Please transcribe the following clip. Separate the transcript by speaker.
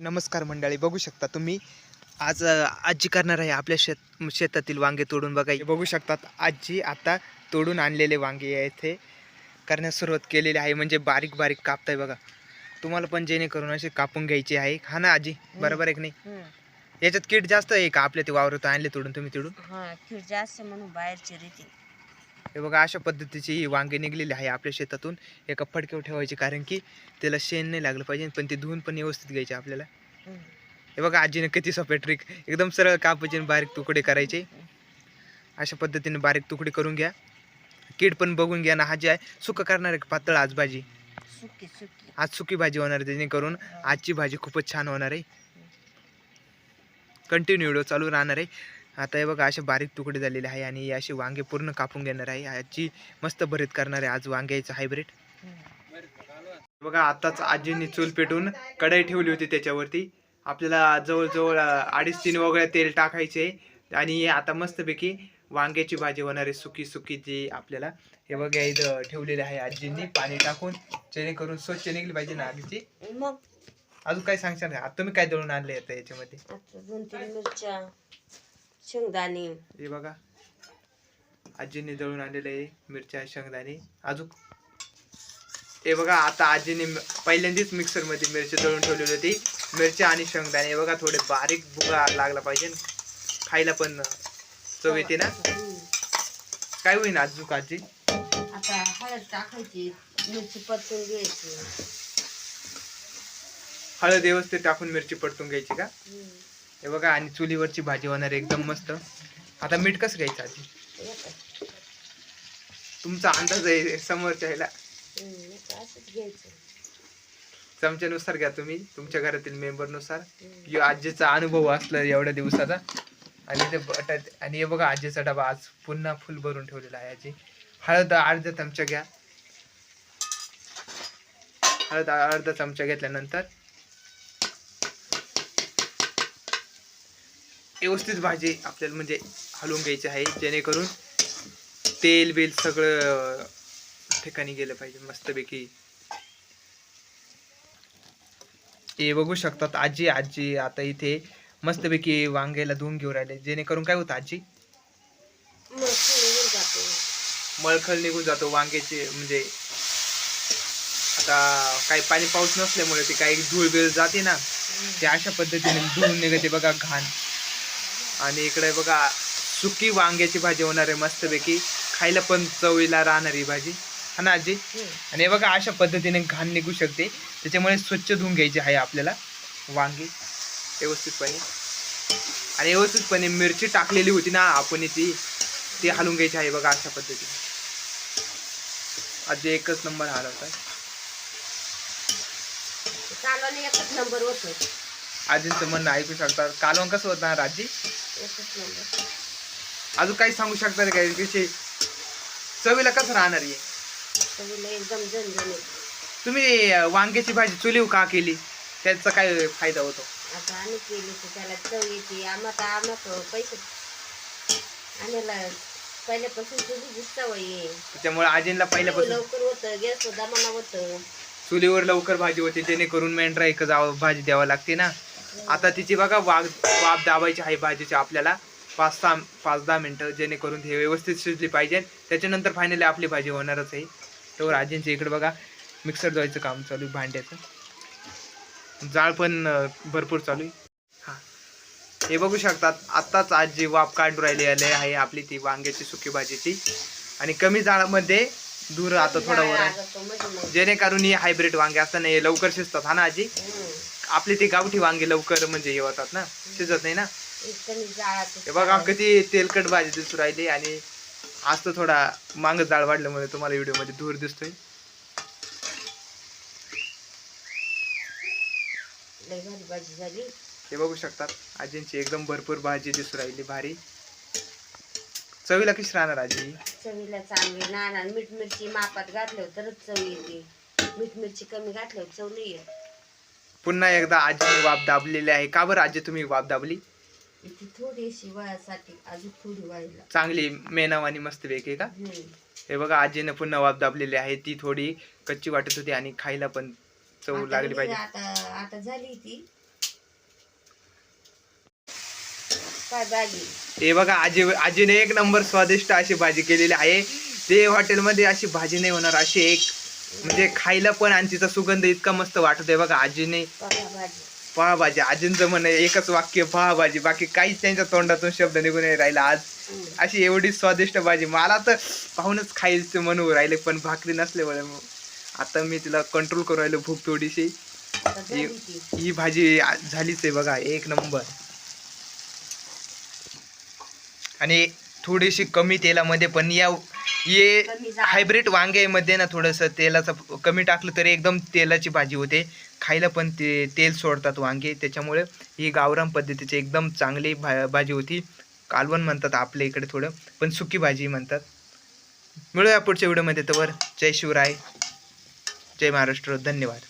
Speaker 1: नमस्कार मंडळी बघू शकता तुम्ही? आज आजी करणार आहे आपल्या शेत शेतातील वांगे तोडून बघा. बघू शकतात आजी आता तोडून आणलेले वांगे आहे इथे करण्यास सुरुवात केलेली आहे म्हणजे बारीक बारीक कापताय बघा. तुम्हाला पण जेणेकरून असे कापून घ्यायचे आहे. हा ना आजी? बरोबर आहे की नाही. याच्यात किट जास्त आहे का? आपल्या ते वावरत आणले तोडून तुम्ही तिडून?
Speaker 2: हा जास्त म्हणून बाहेरची रीती.
Speaker 1: हे बघा अशा पद्धतीची ही वांगे निघलेली आहे आपल्या शेतातून. एका फडक्यावर ठेवायची कारण की त्याला शेण नाही लागलं पाहिजे पण ते धुवून पण व्यवस्थित घ्यायचे आपल्याला. हे बघा आजीने किती सोपे ट्रिक एकदम सरळ कापायचे बारीक तुकडे करायचे. अशा पद्धतीने बारीक तुकडे करून घ्या. कीड पण बघून घ्या ना हा जे आहे सुकं करणार आहे पातळ आज भाजी आज सुकी भाजी होणार आहे जेणेकरून आजची भाजी खूपच छान होणार आहे. कंटिन्यू व्हिडिओ चालू राहणार आहे. आता हे बघा असे बारीक तुकडे झालेले आहे आणि हे असे वांगे पूर्ण कापून घेणार आहे. आजी मस्त भरीत करणार आहे आज वांग्याचं हायब्रिड बघा आताच आजींनी चूल पेटून कढई ठेवली होती त्याच्यावरती. आपल्याला जवळजवळ अडीच तीन वगैरे तेल टाकायचे आणि आता मस्तपैकी वांग्याची भाजी होणार आहे सुकी सुकी जी आपल्याला. हे बघा इथं ठेवलेली आहे आजींनी पाणी टाकून. जेणेकरून स्वच्छ निघली पाहिजे ना
Speaker 2: मग?
Speaker 1: अजून काय सांगशाल? का आता तुम्ही काय दळून आणले आता याच्यामध्ये?
Speaker 2: शेंगदाणे.
Speaker 1: हे बघा. आजींनी दळून आणलेलं आहे मिरच्या शेंगदाणे. अजून हे बघा आता आजीने पहिल्यांदाच मिक्सरमध्ये मिरची दळून ठेवलेली होती. मिरच्या आणि शेंगदाणे हे बघा थोडे बारीक भुगा लागला पाहिजे. खायला पण चव येते ना. काय होईन अजून आजी?
Speaker 2: आता हळद टाकायची मिरची परतून घ्यायची.
Speaker 1: हळद व्यवस्थित टाकून मिरची पडतून घ्यायची का?
Speaker 2: हे
Speaker 1: बघा आणि चुलीवरची भाजी होणार एकदम मस्त. आता मीठ कसं घ्यायचं
Speaker 2: आधी?
Speaker 1: तुमचा अंदाज आहे समोरच्या ह्याला चमच्यानुसार घ्या तुम्ही तुमच्या घरातील मेंबरनुसार. यो आजीचा अनुभव असला एवढ्या दिवसाचा. आणि ते बटाट आणि हे बघा आजीचा डबा आज पुन्हा फुल भरून ठेवलेला आहे आजी. हळद अर्धा चमचा घ्या. हळद अर्धा चमचा घेतल्यानंतर व्यवस्थित भाजी आपल्याला म्हणजे हलवून घ्यायची आहे जेणेकरून तेल बिल सगळं ठिकाणी गेलं पाहिजे मस्तपैकी. हे बघू शकतात आजी आजी आता इथे मस्तपैकी वांग्याला धुवून घेऊन राहिले. जेणेकरून काय होतं आजी? मळखळ निघून जातो. वांग्याचे म्हणजे आता काही पाणी पाऊस नसल्यामुळे ते काही धूळ बिळ जाते ना. ते अशा पद्धतीने धुवून निघते बघा घाण. आणि इकडे बघा सुकी वांग्याची भाजी होणार आहे मस्तपैकी. खायला पण चवीला राहणार ही भाजी. हा ना आजी. आणि हे बघा अशा पद्धतीने घाण निघू शकते. त्याच्यामुळे स्वच्छ धुवून घ्यायची आहे आपल्याला वांगी. व्यवस्थितपणे. आणि व्यवस्थितपणे मिरची टाकलेली होती ना आपण ती ती हलवून घ्यायची आहे बघा अशा पद्धतीने. आधी एकच नंबर हलवत आहे.
Speaker 2: कालवाने एकच नंबर होतो
Speaker 1: आजींचं म्हणणं ऐकू शकतात कालवण कसं होतं आजी
Speaker 2: एकच नंबर
Speaker 1: अजून काही सांगू शकता का? विषयी चवीला कसं राहणार आहे
Speaker 2: चवीला एकदम झणझणीत.
Speaker 1: तुम्ही अं, वांग्याची भाजी चुलीव का केली? त्याचा काय फायदा होतो?
Speaker 2: आता आम्ही केली तर त्याला चव येते. आम्हाला आम्हाला पैसे आणायला पहिल्यापासून तुझी सवय आहे.
Speaker 1: त्याच्यामुळे आजींना पहिल्यापासून
Speaker 2: लवकर होतं गॅस दमाना होतं.
Speaker 1: चुलीवर लवकर भाजी होते जेणेकरून मेंढरा एक जावं भाजी द्यावं लागते ना? आता तिची बघा वाघ वाफ दाबायची आहे भाजीची आपल्याला. पाच सहा पाच दहा मिनटं जेणेकरून हे व्यवस्थित शिजली पाहिजे. त्याच्यानंतर फायनली आपली भाजी होणारच आहे. तर आजींच्या इकडे बघा. मिक्सर जायचं काम चालू आहे भांड्याचं. जाळ पण भरपूर चालू आहे. हां. हे बघू शकतात आत्ताच आजी वाफ काढून राहिली आले आहे आपली ती वांग्याची सुकी भाजीची. आणि कमी जाळामध्ये दूर आता थोडा वर आहे. जेणेकरून ही हायब्रिड वांगे असताना हे लवकर शिजतात हा ना आजी? आपले ते गावठी वांगे लवकर म्हणजे हे होतात ना शिजत नाही ना? हे बघा किती तेलकट भाजी दिसू राहिली आणि आज तर थोडा मांग जाळ वाढल्यामुळे तुम्हाला व्हिडिओमध्ये धूर दिसतोय. हे बघू शकतात आजींची एकदम भरपूर भाजी दिसू राहिली भारी. चवीला कशी राहणार आजी?
Speaker 2: चवीला चांगली नाना मीठ मिरची मापात घातल्यावर तरच चव येते मीठ मिरची कमी घातल्यावर चव नाही येत.
Speaker 1: पुन्हा एकदा आजीने वाप दाबलेले आहे. का बरं आजी तुम्ही वाप दाबली? चांगली मेनावानी मस्त पैकी का? हे बघा आजीने पुन्हा वाप दाबलेली आहे. ती थोडी कच्ची वाटत होती आणि खायला पण चव लागली पाहिजे. हे बघा आजी आजीने एक नंबर स्वादिष्ट अशी भाजी केलेली आहे. ते हॉटेलमध्ये अशी भाजी नाही होणार अशी एक म्हणजे खायला पण आणि तिचा सुगंध इतका मस्त वाटत आहे बघा आजीने. पावभाजी. आजींचं म्हण एकच वाक्य पावभाजी. बाकी काहीच त्यांच्या तोंडातून शब्द निघून नाही राहिला आज. अशी एवढी स्वादिष्ट भाजी. मला तर पाहूनच खायचं म्हणून राहिले पण भाकरी नसल्यामुळे आता मी तिला कंट्रोल करू राहिलो भूक थोडीशी. ही भाजी झालीच आहे बघा एक नंबर. आणि थोडीशी कमी तेलामध्ये पण या ये हायब्रिड वांग्यामध्ये ना थोडंसं तेलाचं कमी टाकलं तरी एकदम तेलाची भाजी होते. खायला पण ते तेल सोडतात वांगे. त्याच्यामुळे ही गावरान पद्धतीची एकदम चांगली भा भाजी होती. कालवण म्हणतात आपल्या इकडे थोडं पण सुकी भाजी म्हणतात. मिळूया पुढच्या व्हिडिओमध्ये तर जय शिवराय. जय महाराष्ट्र. धन्यवाद.